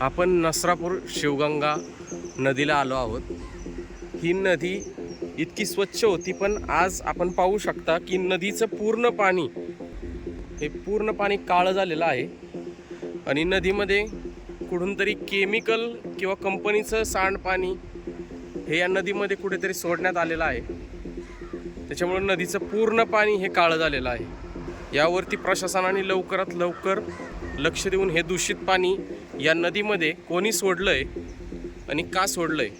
आपण नसरापूर शिवगंगा नदीला आलो आहोत. ही नदी इतकी स्वच्छ होती पण आज आपण पाहू शकता की नदीचं पूर्ण पाणी हे पूर्ण पाणी काळं झालेलं आहे. आणि नदीमध्ये कुठून तरी केमिकल किंवा कंपनीचं सांडपाणी हे या नदीमध्ये कुठेतरी सोडण्यात आलेलं आहे. त्याच्यामुळे नदीचं पूर्ण पाणी हे काळं झालेलं आहे. यावरती प्रशासनाने लवकरात लवकर लक्ष देऊन हे दूषित पाणी या नदीमध्ये कोणी सोडलं आहे आणि का सोडलं आहे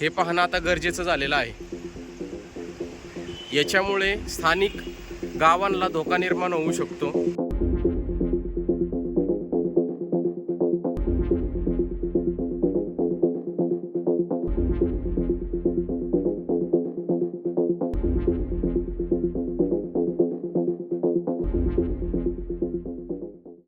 हे पाहणं आता गरजेचं झालेलं आहे. याच्यामुळे स्थानिक गावांना धोका निर्माण होऊ शकतो.